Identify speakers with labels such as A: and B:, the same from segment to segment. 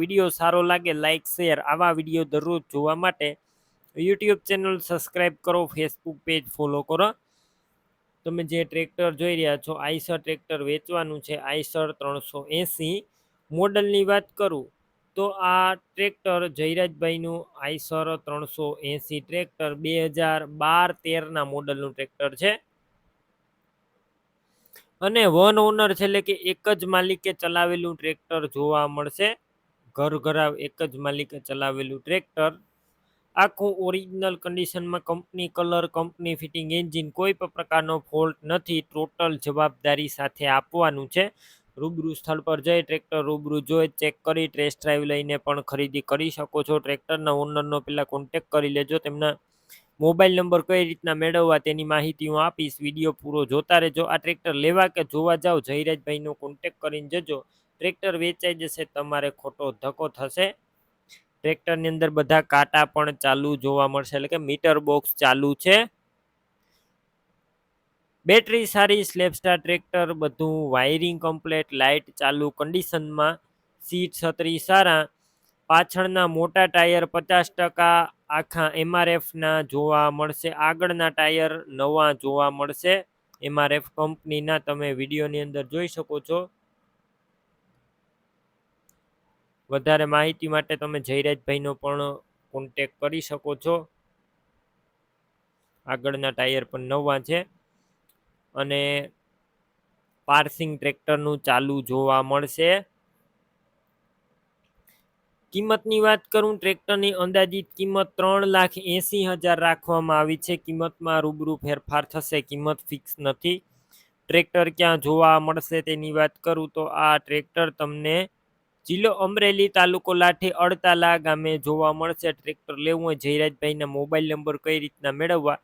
A: Video સારો લાગે like share આવા વીડિયો દરરોજ જોવા માટે યુટ્યુબ ચેનલ સબસ્ક્રાઈબ કરો ફેસબુક પેજ ફોલો કરો. તમે જે ટ્રેક્ટર જોઈ રહ્યા છો આઈસર ટ્રેક્ટર વેચવાનું છે આઈસર ત્રણસો એંસી મોડલની વાત કરું, તો આ ટ્રેક્ટર જયરાજભાઈનું આઈસર ત્રણસો એંસી ટ્રેક્ટર બે હજાર બાર તેરના મોડલનું ટ્રેક્ટર છે. અને વન ઓનર છે, એટલે કે એક જ માલિકે ચલાવેલું ટ્રેક્ટર જોવા મળશે. ઘર ઘરાવ એક જ માલિકે ચલાવેલું ટ્રેક્ટર. આખું ઓરિજિનલ કન્ડિશનમાં company colour company fitting engine કોઈ પણ પ્રકારનો ફોલ્ટ નથી ટોટલ જવાબદારી સાથે આપવાનું છે. રૂબરૂ સ્થળ પર જઈ ટ્રેક્ટર રૂબરૂ જોઈ ચેક કરી ટેસ્ટ ડ્રાઈવ લઈને પણ ખરીદી કરી શકો છો. ટ્રેક્ટરના ઓનરનો પહેલાં કોન્ટેક કરી લેજો તેમના મોબાઈલ નંબર કઈ રીતના મેળવવા તેની માહિતી હું આપીશ. વીડિયો પૂરો જોતા રહેજો. આ ટ્રેક્ટર લેવા કે જોવા જાઓ જયરાજભાઈનો કોન્ટેક કરીને જજો. ટ્રેક્ટર વેચાઈ જશે, તમારે ખોટો ધક્કો થશે. ટ્રેક્ટરની અંદર બધા કાંટા પણ ચાલુ જોવા મળશે. એટલે કે મીટર બોક્સ ચાલુ છે. બેટરી સારી સ્લેપસ્ટાર ટ્રેક્ટર, બધું વાયરિંગ કમ્પ્લેટ લાઇટ ચાલુ કન્ડિશનમાં સીટ છત્રી સારા. પાછળના મોટા ટાયર પચાસ ટકા આખા એમઆરએફના જોવા મળશે. આગળના ટાયર નવા જોવા મળશે. એમઆરએફ કંપનીના તમે વિડીયોની અંદર જોઈ શકો છો. વધારે માહિતી માટે તમે જયરાજભાઈનો પણ કોન્ટેક કરી શકો છો. આગળના ટાયર પણ નવા છે. અને પાર્સિંગ ટ્રેક્ટરનું ચાલુ જોવા મળશે. કિંમતની વાત કરું, ટ્રેક્ટરની અંદાજિત કિંમત ત્રણ લાખ એંસી હજાર રાખવામાં આવી છે. કિંમતમાં રૂબરૂ ફેરફાર થશે, કિંમત ફિક્સ નથી. ટ્રેક્ટર ક્યાં જોવા મળશે તેની વાત કરું તો આ ટ્રેક્ટર તમને જિલ્લો અમરેલી તાલુકો લાઠી અડતાલા ગામે જોવા મળશે. ટ્રેક્ટર લેવું હોય જયરાજભાઈના મોબાઈલ નંબર કઈ રીતના મેળવવા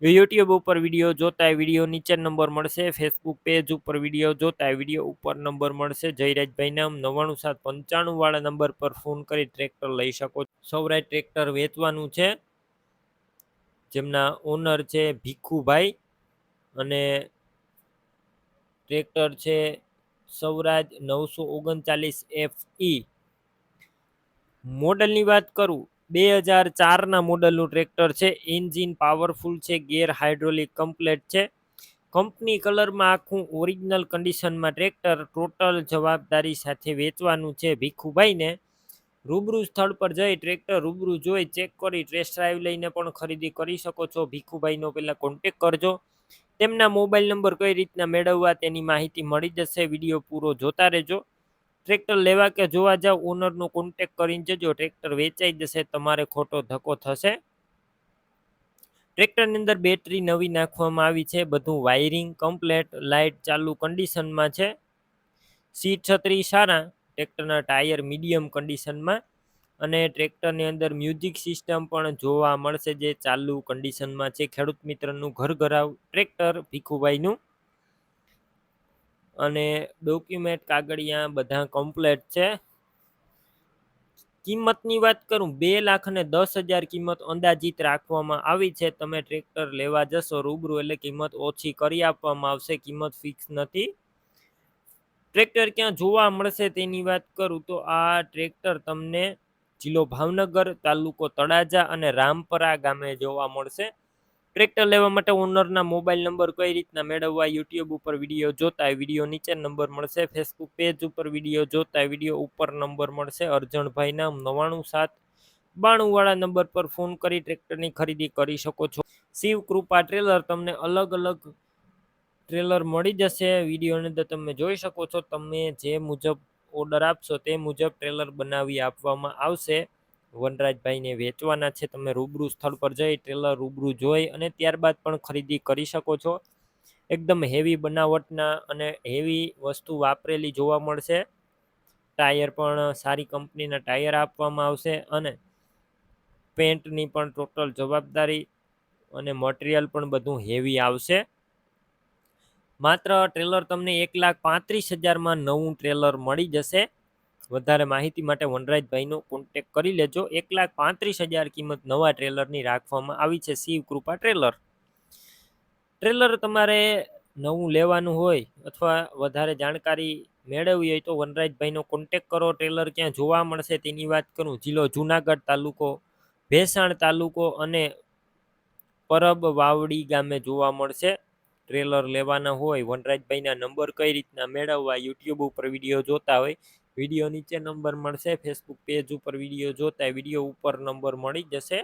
A: યુટ્યુબ ઉપર વીડિયો જોતા વીડિયો નીચે નંબર મળશે ફેસબુક પેજ ઉપર વીડિયો જોતા વીડિયો ઉપર નંબર મળશે. જયરાજભાઈ નામ નવ્વાણું સાત પંચાણું વાળા નંબર પર ફોન કરી ટ્રેક્ટર લઈ શકો સૌરાય ટ્રેક્ટર વેચવાનું છે. જેમના ઓનર છે ભીખુભાઈ અને ટ્રેક્ટર છે સૌરાજ નવસો ઓગણચાલીસ એફ ઈ મોડલની વાત કરું બે હજાર ચારના મોડલનું ટ્રેક્ટર છે. એન્જિન પાવરફુલ છે, ગેર હાઇડ્રોલિક કમ્પ્લેટ છે. કંપની કલરમાં આખું ઓરિજિનલ કન્ડિશનમાં ટ્રેક્ટર ટોટલ જવાબદારી સાથે વેચવાનું છે ભીખુભાઈને. રૂબરૂ સ્થળ પર જઈ ટ્રેક્ટર રૂબરૂ જોઈ ચેક કરી ટેસ્ટ ડ્રાઈવ લઈને પણ ખરીદી કરી શકો છો. ભીખુભાઈનો પહેલાં કોન્ટેક કરજો. તેમના મોબાઈલ નંબર કઈ રીતના મેળવવા તેની માહિતી મળી જશે. વીડિયો પૂરો જોતા રહેજો. ટ્રેક્ટર લેવા કે જોવા જાવ ઓનરનો કોન્ટેક કરીને જજો, ટ્રેક્ટર વેચાઈ જશે, તમારે ખોટો ધક્કો થશે. ટ્રેક્ટરની અંદર બેટરી નવી નાખવામાં આવી છે, બધું વાયરિંગ કમ્પ્લેટ લાઇટ ચાલુ કન્ડિશનમાં છે. સીટ છત્રી સારા, ટ્રેક્ટરના ટાયર મીડિયમ કન્ડિશનમાં અને ટ્રેક્ટરની અંદર મ્યુઝિક સિસ્ટમ પણ જોવા મળશે, જે ચાલુ કન્ડિશનમાં છે. ખેડૂત મિત્રનું ઘર ઘરાવ, ટ્રેક્ટર ભીખુભાઈનું અને ડોક્યુમેન્ટ કાગળિયા બધા કમ્પ્લેટ છે. કિંમતની વાત કરું, બે લાખ અને દસ હજાર કિંમત અંદાજિત રાખવામાં આવી છે. તમે ટ્રેક્ટર લેવા જશો, રૂબરૂ એટલે કિંમત ઓછી કરી આપવામાં આવશે, કિંમત ફિક્સ નથી. ટ્રેક્ટર ક્યાં જોવા મળશે તેની વાત કરું તો આ ટ્રેક્ટર તમને જિલ્લો ભાવનગર, તાલુકો તળાજા અને રામપરા ગામે જોવા મળશે. ટ્રેક્ટર લેવા માટે ઓનરના મોબાઈલ નંબર કઈ રીતના મેળવવા, યુટ્યુબ ઉપર વીડિયો જોતા વીડિયો નીચે નંબર મળશે, ફેસબુક પેજ ઉપર વીડિયો જોતા વીડિયો ઉપર નંબર મળશે, અર્જણભાઈ નામ નવાણું સાત બાણુંવાળા નંબર પર ફોન કરી ટ્રેક્ટરની ખરીદી કરી શકો છો. શિવ કૃપા ટ્રેલર તમને અલગ અલગ ટ્રેલર મળી જશે. વિડીયોની અંદર તમે જોઈ શકો છો, તમે જે મુજબ ઓર્ડર આપશો તે મુજબ ટ્રેલર બનાવી આપવામાં આવશે. વનરાજભાઈને વેચવાના છે, તમે રૂબરૂ સ્થળ પર જઈ ટ્રેલર રૂબરૂ જોઈ અને ત્યારબાદ પણ ખરીદી કરી શકો છો. એકદમ હેવી બનાવટના અને હેવી વસ્તુ વાપરેલી જોવા મળશે. ટાયર પણ સારી કંપનીના ટાયર આપવામાં આવશે અને પેન્ટની પણ ટોટલ જવાબદારી અને મટીરિયલ પણ બધું હેવી આવશે. માત્ર ટ્રેલર તમને એક લાખ પાંત્રીસ હજારમાં નવું ટ્રેલર મળી જશે. વધારે માહિતી માટે વનરાજભાઈનો કોન્ટેક કરી લેજો. એક લાખ પાંત્રીસ હજાર કિંમત નવા ટ્રેલરની રાખવામાં આવી છે શિવ કૃપા ટ્રેલર. ટ્રેલર તમારે નવું લેવાનું હોય અથવા વધારે જાણકારી મેળવવી હોય તો વનરાજભાઈનો કોન્ટેક કરો. ટ્રેલર ક્યાં જોવા મળશે તેની વાત કરું. જિલ્લો જુનાગઢ તાલુકો, ભેસાણ તાલુકો અને પરબ વાવડી ગામે જોવા મળશે ટ્રેલર લેવાના હોય. વનરાજભાઈના નંબર કઈ રીતના મેળવવા, યુટ્યુબ ઉપર વીડિયો જોતા હોય વીડિયો નીચે નંબર મળશે. ફેસબુક પેજ ઉપર વીડિયો જોતા વીડિયો ઉપર નંબર મળી જશે.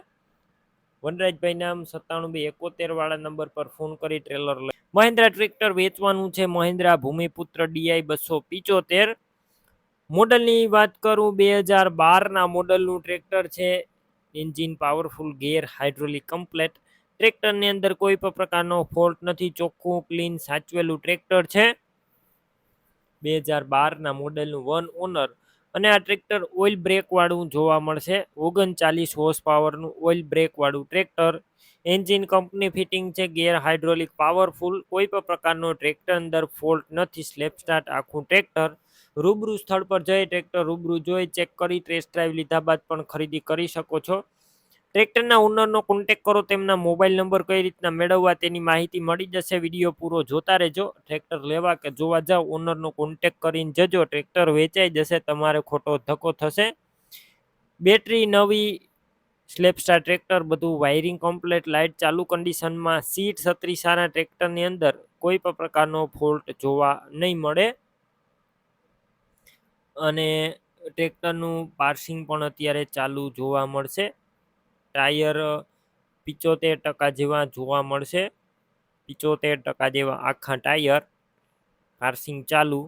A: વનરાજભાઈ નામ સત્તાણું બે એકોતેર વાળા નંબર પર ફોન કરી ટ્રેલર લઈ. મહિન્દ્રા ટ્રેક્ટર વેચવાનું છે. મહિન્દ્રા ભૂમિપુત્ર ડીઆઈ બસો પિચોતેર. મોડલની વાત કરું, બે હજાર બારના મોડલનું ટ્રેક્ટર છે. Engine powerful gear hydraulic complete ટ્રેક્ટરની અંદર કોઈ પણ પ્રકારનો ફોલ્ટ નથી. ચોખ્ખું ક્લીન સાચવેલું ટ્રેક્ટર છે. બે હજાર બારના મોડેલનું વન ઓનર અને આ ટ્રેક્ટર ઓઇલ બ્રેકવાળું જોવા મળશે. ઓગણચાલીસ હોર્સ પાવરનું ઓઇલ બ્રેકવાળું ટ્રેક્ટર. એન્જિન કંપની ફિટિંગ છે, ગેર હાઇડ્રોલિક, પાવરફુલ, કોઈ પણ પ્રકારનો ટ્રેક્ટર અંદર ફોલ્ટ નથી સ્લેપ સ્ટાર્ટ આખું ટ્રેક્ટર. રૂબરૂ સ્થળ પર જઈ ટ્રેક્ટર રૂબરૂ જોઈ, ચેક કરી, ટેસ્ટ ડ્રાઈવ લીધા બાદ પણ ખરીદી કરી શકો છો. ટ્રેક્ટરના ઓનરનો કોન્ટેક કરો, તેમના મોબાઈલ નંબર કઈ રીતના મેળવવા તેની માહિતી મળી જશે. વીડિયો પૂરો જોતા રહેજો. ટ્રેક્ટર લેવા કે જોવા જાઓ ઓનરનો કોન્ટેક કરીને જજો. ટ્રેક્ટર વેચાઈ જશે, તમારે ખોટો ધક્કો થશે. બેટરી નવી સ્લેપસ્ટાર ટ્રેક્ટર, બધું વાયરિંગ કમ્પ્લેટ લાઇટ ચાલુ કન્ડિશનમાં સીટ છત્રી ટ્રેક્ટરની અંદર, કોઈ પણ પ્રકારનો ફોલ્ટ જોવા નહીં મળે. અને ટ્રેક્ટરનું પાર્સિંગ પણ અત્યારે ચાલુ જોવા મળશે. ટાયર પિચોતેર ટકા જેવા જોવા મળશે. પિચોતેર ટકા જેવા આખા ટાયર પાર્સિંગ ચાલુ.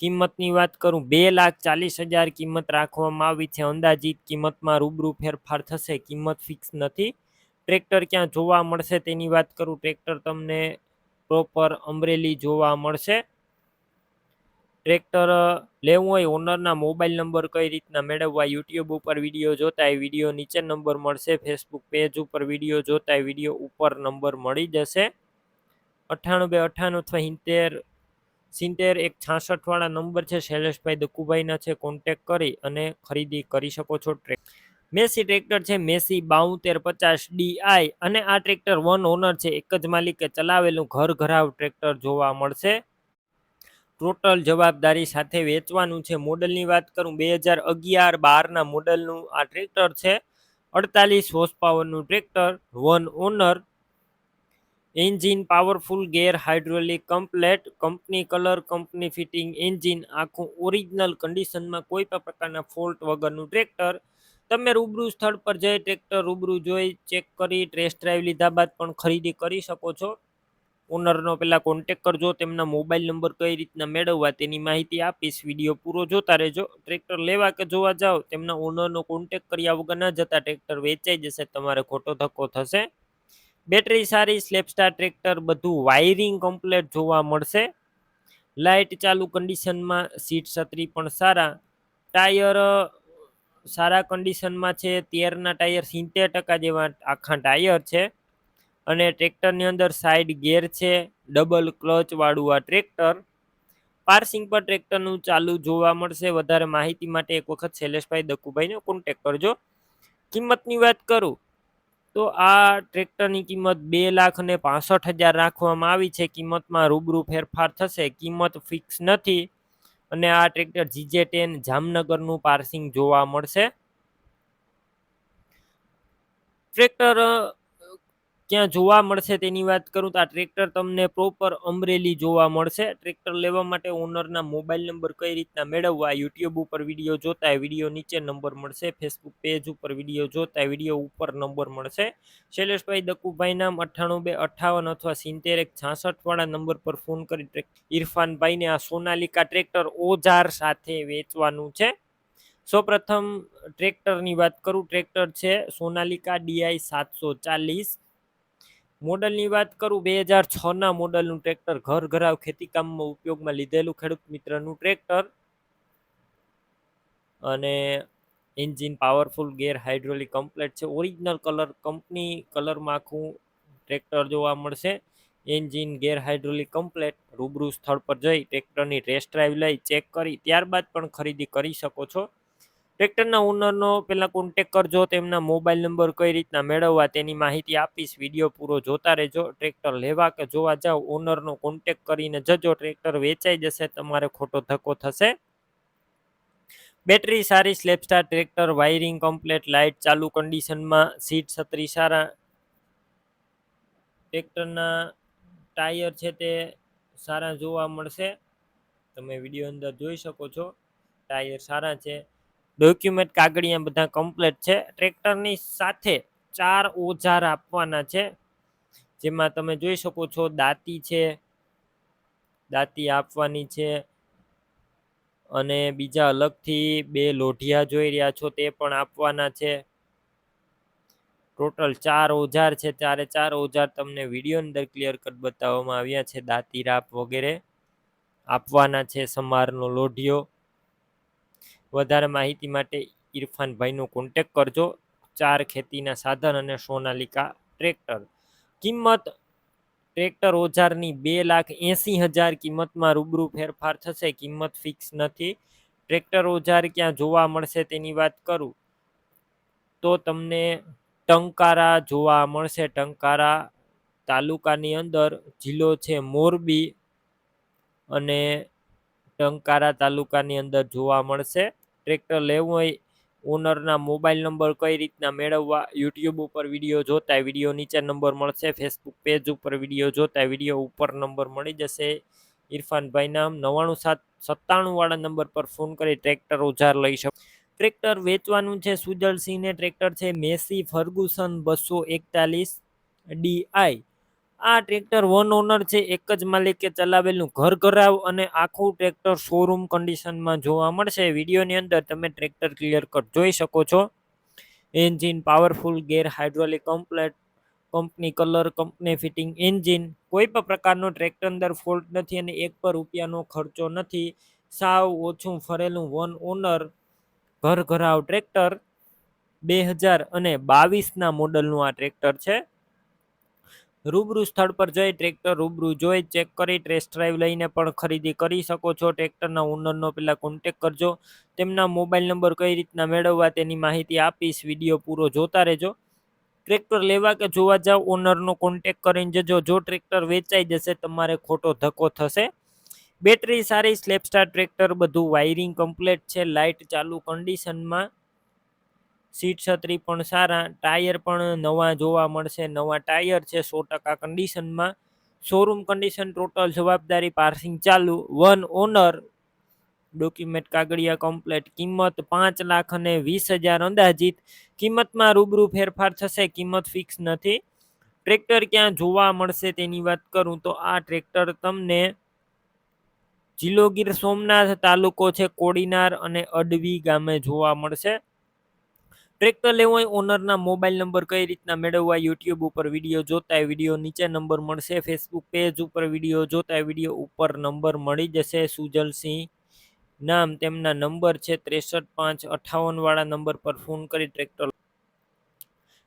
A: કિંમતની વાત કરું, બે લાખ ચાલીસ હજાર કિંમત રાખવામાં આવી છે. અંદાજિત કિંમતમાં રૂબરૂ ફેરફાર થશે. કિંમત ફિક્સ નથી. ટ્રેક્ટર ક્યાં જોવા મળશે તેની વાત કરું. ટ્રેક્ટર તમને પ્રોપર અમરેલી જોવા મળશે. ટ્રેક્ટર લેવું હોય, ઓનરના મોબાઈલ નંબર કઈ રીતના મેળવવા, યુટ્યુબ ઉપર વીડિયો જોતા એ વીડિયો નીચે નંબર મળશે, ફેસબુક પેજ ઉપર વીડિયો જોતા એ વીડિયો ઉપર નંબર મળી જશે. અઠ્ઠાણું બે અઠ્ઠાણું અથવા સિત્તેર સિત્તેર એક છાસઠવાળા નંબર છે, શૈલેષભાઈ દકુભાઈના છે કોન્ટેક કરી અને ખરીદી કરી શકો છો ટ્રેક. મેસી ટ્રેક્ટર છે, મેસી બાઉતેર પચાસ ડીઆઈ અને આ ટ્રેક્ટર વન ઓનર છે, એક જ માલિકે ચલાવેલું ઘર ઘરાવ ટ્રેક્ટર જોવા મળશે. ટોટલ જવાબદારી સાથે વેચવાનું છે. મોડલની વાત કરું, બે હજાર અગિયાર બારના મોડલનું આ ટ્રેક્ટર છે. અડતાલીસ હોર્સ પાવરનું tractor one owner engine powerful gear hydraulic complete company colour company fitting engine આખું ઓરિજિનલ કન્ડિશનમાં કોઈ પણ પ્રકારના ફોલ્ટ વગરનું ટ્રેક્ટર. તમે રૂબરૂ સ્થળ પર જઈ ટ્રેક્ટર રૂબરૂ જોઈ ચેક કરી ટેસ્ટ ડ્રાઈવ લીધા બાદ પણ ખરીદી કરી શકો છો. ઓનરનો પહેલાં કોન્ટેક કરજો, તેમના મોબાઈલ નંબર કઈ રીતના મેળવવા તેની માહિતી આપીશ. વીડિયો પૂરો જોતા રહેજો. ટ્રેક્ટર લેવા કે જોવા જાઓ, તેમના ઓનરનો કોન્ટેક કર્યા વગર ન જતા ટ્રેક્ટર વેચાઈ જશે, તમારે ખોટો ધક્કો થશે. બેટરી સારી સ્લેપસ્ટાર ટ્રેક્ટર બધું વાયરિંગ કમ્પ્લેટ જોવા મળશે. લાઇટ ચાલુ કન્ડિશનમાં સીટ છત્રી પણ સારા. ટાયર સારા કન્ડિશનમાં છે, તેરના ટાયર સિત્તેર ટકા જેવા આખા ટાયર છે. અને ટ્રેક્ટરની અંદર સાઈડ ગેર છે ડબલ ક્લચ વાળું આ ટ્રેક્ટર. પાર્સિંગ પર ટ્રેક્ટરનું ચાલુ જોવા મળશે. વધારે માહિતી માટે એક વખત શૈલેષભાઈ દક્કુભાઈને કોન્ટેક કરજો. કિંમતની વાત કરું, તો આ ટ્રેક્ટરની કિંમત બે લાખ અને પાસઠ હજાર રાખવામાં આવી છે. કિંમતમાં રૂબરૂ ફેરફાર થશે. કિંમત ફિક્સ નથી અને આ ટ્રેક્ટર જીજે ટેન જામનગરનું પાર્સિંગ જોવા મળશે. ટ્રેક્ટર ક્યાં જોવા મળશે તેની વાત કરું તો આ ટ્રેક્ટર તમને પ્રોપર અમરેલી જોવા મળશે. ટ્રેક્ટર લેવા માટે ઓનરના મોબાઈલ નંબર કઈ રીતના મેળવવા યુટ્યુબ ઉપર વીડિયો જોતા વીડિયો નીચે નંબર મળશે ફેસબુક પેજ ઉપર વીડિયો જોતા વીડિયો ઉપર નંબર મળશે. શૈલેષભાઈ દકુભાઈ નામ અઠ્ઠાણું બે અઠ્ઠાવન અથવા સિત્તેર એક વાળા નંબર પર ફોન કરી ઇરફાનભાઈને આ સોનાલિકા ટ્રેક્ટર ઓજાર સાથે વેચવાનું છે. સૌપ્રથમ ટ્રેક્ટરની વાત કરું, ટ્રેક્ટર છે સોનાલિકા ડીઆઈ સાતસો ચાલીસ. મોડલની વાત કરું, બે હજાર છના મોડલનું ટ્રેક્ટર ઘર ઘરાવ ખેતીકામમાં ઉપયોગમાં લીધેલું ખેડૂત મિત્રનું ટ્રેક્ટર અને engine powerful, gear hydraulic complete છે. ઓરિજિનલ કલર, કંપની કલરમાં આખું ટ્રેક્ટર જોવા મળશે. એન્જિન ગેર હાઇડ્રોલિક કમ્પ્લેટ, રૂબરૂ સ્થળ પર જઈ ટ્રેક્ટરની ટેસ્ટ ડ્રાઈવ લઈ ચેક કરી, ત્યારબાદ પણ ખરીદી કરી શકો છો. ટ્રેક્ટરના ઓનરનો પહેલાં કોન્ટેક કરજો, તેમના મોબાઈલ નંબર કઈ રીતના મેળવવા તેની માહિતી આપીશ. વીડિયો પૂરો જોતા રહેજો, ટ્રેક્ટર લેવા કે જોવા જાઓ ઓનરનો કોન્ટેક કરીને જજો, ટ્રેક્ટર વેચાઈ જશે, તમારે ખોટો ધક્કો થશે. બેટરી સારી self starter tractor wiring complete light ચાલુ કન્ડિશનમાં સીટ છત્રી સારા. ટ્રેક્ટરના ટાયર છે તે સારા જોવા મળશે. તમે વીડિયો અંદર જોઈ શકો છો. ટાયર સારા છે. ડોક્યુમેન્ટ કાગળિયા બધા કમ્પ્લીટ છે. ટ્રેક્ટરની સાથે ચાર ઓજાર આપવાના છે. જેમાં તમે જોઈ શકો છો દાંતી છે, દાંતી આપવાની છે અને બીજા અલગથી બે લોઢિયા જોઈ રહ્યા છો તે પણ આપવાના છે. ટોટલ ચાર ઓજાર છે. ચારે ચાર ઓજાર તમને વીડિયો અંદર ક્લિયર કટ બતાવવામાં આવ્યા છે. દાંતી રાપ વગેરે આપવાના છે સમારનો લોઢિયો. વધારે માહિતી માટે ઇરફાનભાઈનો કોન્ટેક કરજો. ચાર ખેતીના સાધન અને સોનાલિકા ટ્રેક્ટર. કિંમત, ટ્રેક્ટર ઓજારની બે લાખ એંસી હજાર કિંમતમાં રૂબરૂ ફેરફાર થશે. કિંમત ફિક્સ નથી. ટ્રેક્ટર ઓજાર ક્યાં જોવા મળશે તેની વાત કરું. તો તમને ટંકારા જોવા મળશે. ટંકારા તાલુકાની અંદર જિલ્લો છે મોરબી અને ટંકારા તાલુકાની અંદર જોવા મળશે. ટ્રેક્ટર લેવું હોય, ઓનરના મોબાઈલ નંબર કઈ રીતના મેળવવા, યુટ્યુબ ઉપર વીડિયો જોતા વીડિયો નીચે નંબર મળશે, ફેસબુક પેજ ઉપર વીડિયો જોતા વીડિયો ઉપર નંબર મળી જશે. ઇરફાનભાઈના નવ્વાણું સાત સત્તાણુંવાળા નંબર પર ફોન કરી ટ્રેક્ટર ઓજાર લઈ શકો. ટ્રેક્ટર વેચવાનું છે સુજલસિંહને, ટ્રેક્ટર છે મેસી ફર્ગુસન બસો એકતાલીસ ડીઆઈ. આ ટ્રેક્ટર વન ઓનર છે, એક જ માલિકે ચલાવેલું ઘર ઘરાવ અને આખું ટ્રેક્ટર શોરૂમ કન્ડિશનમાં જોવા મળશે. વિડીયોની અંદર તમે ટ્રેક્ટર ક્લિયર કટ જોઈ શકો છો. Engine powerful gear hydraulic complete company colour company fitting engine કોઈ પણ પ્રકારનો ટ્રેક્ટર અંદર ફોલ્ટ નથી અને એક પર રૂપિયાનો ખર્ચો નથી. સાવ ઓછું ફરેલું વન ઓનર ઘર ઘરાવ ટ્રેક્ટર બે હજાર અને બાવીસના મોડલનું આ ટ્રેક્ટર છે. રૂબરૂ સ્થળ પર જઈ ટ્રેક્ટર રૂબરૂ જોઈ ચેક કરી, ટેસ્ટ ડ્રાઈવ લઈને પણ ખરીદી કરી શકો છો. ટ્રેક્ટરના ઓનરનો પહેલાં કોન્ટેક કરજો. તેમના મોબાઈલ નંબર કઈ રીતના મેળવવા તેની માહિતી આપીશ. વીડિયો પૂરો જોતા રહેજો. ટ્રેક્ટર લેવા કે જોવા જાવ, ઓનરનો કોન્ટેક કરીને જજો. જો ટ્રેક્ટર વેચાઈ જશે, તમારે ખોટો ધક્કો થશે. બેટરી સારી, સ્લેપસ્ટાર ટ્રેક્ટર, બધું વાયરિંગ કમ્પ્લેટ છે. લાઇટ ચાલુ કન્ડિશનમાં સીટ છત્રી પણ સારા, ટાયર પણ નવા જોવા મળશે. નવા ટાયર છે, સો ટકા કન્ડિશનમાં શોરૂમ કન્ડિશન ટોટલ જવાબદારી પાર્સિંગ ચાલુ. વન ઓનર ડોક્યુમેન્ટ કાગળિયા કમ્પ્લેટ કિંમત પાંચ લાખ અને વીસ હજાર અંદાજિત. કિંમતમાં રૂબરૂ ફેરફાર થશે, કિંમત ફિક્સ નથી. ટ્રેક્ટર ક્યાં જોવા મળશે તેની વાત કરું તો આ ટ્રેક્ટર તમને જિલ્લો ગીર સોમનાથ તાલુકો છે, કોડીનાર અને અડવી ગામે જોવા મળશે. ટ્રેક્ટર લેવું હોય ઓનરના મોબાઈલ નંબર કઈ રીતના મેળવવા યુટ્યુબ ઉપર વીડિયો જોતા વીડિયો નીચે નંબર મળશે ફેસબુક પેજ ઉપર વીડિયો જોતા વીડિયો ઉપર નંબર મળી જશે. સુજલસિંહ નામ તેમના નંબર છે, ત્રેસઠ પાંચ અઠાવન વાળા નંબર પર ફોન કરી ટ્રેક્ટર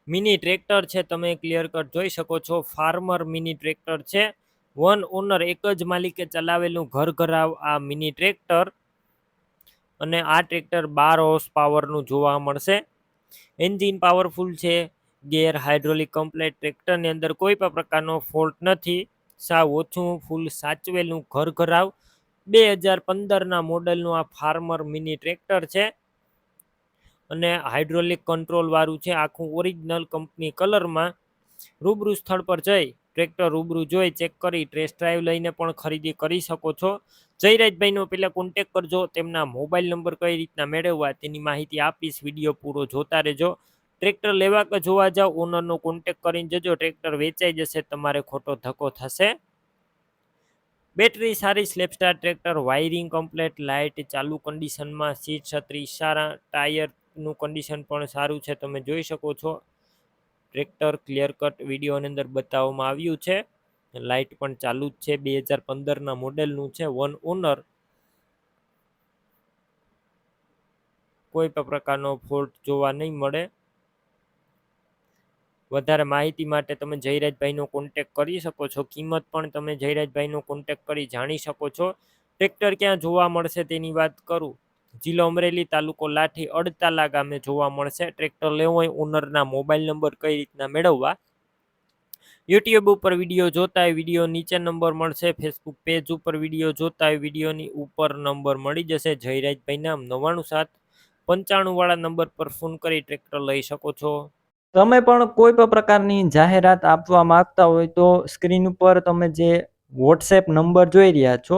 A: મિની ટ્રેક્ટર છે, તમે ક્લિયર કટ જોઈ શકો છો. ફાર્મર મિની ટ્રેક્ટર છે. વન ઓનર એક જ માલિકે ચલાવેલું ઘર ઘરાવ આ મિની ટ્રેક્ટર અને આ ટ્રેક્ટર બાર હોર્સ પાવરનું જોવા મળશે. એન્જિન પાવરફુલ છે, ગેર હાઇડ્રોલિક કમ્પ્લેટ ટ્રેક્ટરની અંદર કોઈ પણ પ્રકારનો ફોલ્ટ નથી. સાવ ઓછું, ફૂલ સાચવેલું ઘર ઘરાવ. બે હજાર પંદરના મોડલનું આ ફાર્મર મિની ટ્રેક્ટર છે. અને હાઇડ્રોલિક કંટ્રોલવાળું છે, આખું ઓરિજિનલ કંપની કલરમાં. રૂબરૂ સ્થળ પર જઈ. ટ્રેક્ટર રૂબરૂ જોઈ ચેક કરી ટેસ્ટ ડ્રાઈવ લઈને પણ ખરીદી કરી શકો છો. જયરાજભાઈનો પહેલાં કોન્ટેક કરજો, તેમના મોબાઈલ નંબર કઈ રીતના મેળવવા તેની માહિતી આપીશ વીડિયો પૂરો જોતા રહેજો. ટ્રેક્ટર લેવા કે જોવા જાઓ ઓનરનો કોન્ટેક કરીને જજો, ટ્રેક્ટર વેચાઈ જશે, તમારે ખોટો ધક્કો થશે. બેટરી સારી self starter tractor wiring complete light ચાલુ કન્ડિશનમાં સીટ છત્રી સારા ટાયરનું કન્ડિશન પણ સારું છે, તમે જોઈ શકો છો. ટ્રેક્ટર ક્લિયર કટ વિડીયોની અંદર બતાવવામાં આવ્યું છે. લાઇટ પણ ચાલુ જ છે. બે હજાર પંદરના મોડેલનું છે. વન ઓનર કોઈ પણ પ્રકારનો ફોલ્ટ જોવા નહીં મળે. વધારે માહિતી માટે તમે જયરાજભાઈનો કોન્ટેક કરી શકો છો. કિંમત પણ તમે જયરાજભાઈનો કોન્ટેક કરી જાણી શકો છો. ટ્રેક્ટર ક્યાં જોવા મળશે તેની વાત કરું. જિલ્લો અમરેલી તાલુકો લાઠી અડતાલા ગામે જોવા મળશે. ટ્રેક્ટર લેવું હોય ઓનરના મોબાઈલ નંબર કઈ રીતના મેળવવા? યુટ્યુબ ઉપર વીડિયો જોતા હોય વીડિયો નીચે નંબર મળશે. ફેસબુક પેજ ઉપર વીડિયો જોતા હોય વિડીયોની ઉપર નંબર મળી જશે. જયરાજભાઈ નામ નવ્વાણું સાત પંચાણું વાળા નંબર પર ફોન કરી ટ્રેક્ટર લઈ શકો છો.
B: તમે પણ કોઈ પણ પ્રકારની જાહેરાત આપવા માંગતા હોય તો સ્ક્રીન ઉપર તમે જે વોટ્સએપ નંબર જોઈ રહ્યા છો